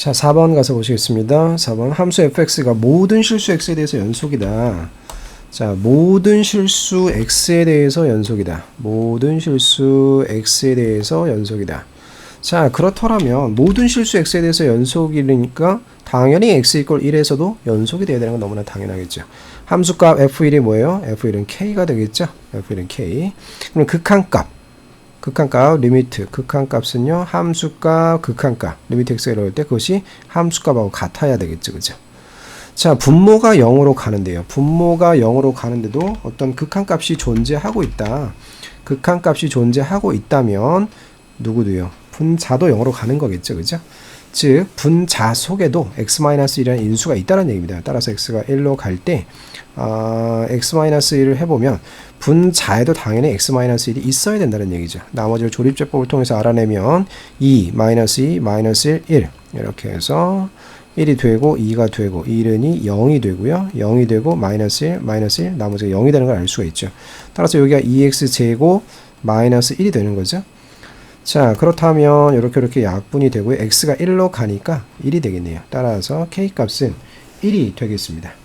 자, 4번 가서 보시겠습니다. 4번 함수 fx가 모든 실수 x에 대해서 연속이다. 자, 모든 실수 x에 대해서 연속이다. 모든 실수 x에 대해서 연속이다. 자, 그렇더라면 모든 실수 x에 대해서 연속이니까 당연히 x 이퀄 1에서도 연속이 돼야 되는 건 너무나 당연하겠죠. 함수값 f1이 뭐예요? f1은 k가 되겠죠. f1은 k. 그럼 극한값 극한값 리미트 극한값은요 함수값 극한값 리미트 x가 이럴 때 그것이 함수값하고 같아야 되겠죠 그죠? 자 분모가 0으로 가는데요. 분모가 0으로 가는데도 어떤 극한값이 존재하고 있다. 극한값이 존재하고 있다면 누구도요? 분자도 0으로 가는 거겠죠 그죠 즉 분자 속에도 x-1이라는 인수가 있다는 얘기입니다 따라서 x가 1로 갈때 아, x-1을 해보면 분자에도 당연히 x-1이 있어야 된다는 얘기죠. 나머지를 조립제법을 통해서 알아내면 2, 마이너스 2, 마이너스 1, 1 이렇게 해서 1이 되고 2가 되고 1은 0이 되고요. 0이 되고 마이너스 1, 마이너스 1 나머지가 0이 되는 걸 알 수가 있죠. 따라서 여기가 2x 제곱 마이너스 1이 되는 거죠. 자 그렇다면 이렇게 이렇게 약분이 되고 x가 1로 가니까 1이 되겠네요. 따라서 k 값은 1이 되겠습니다.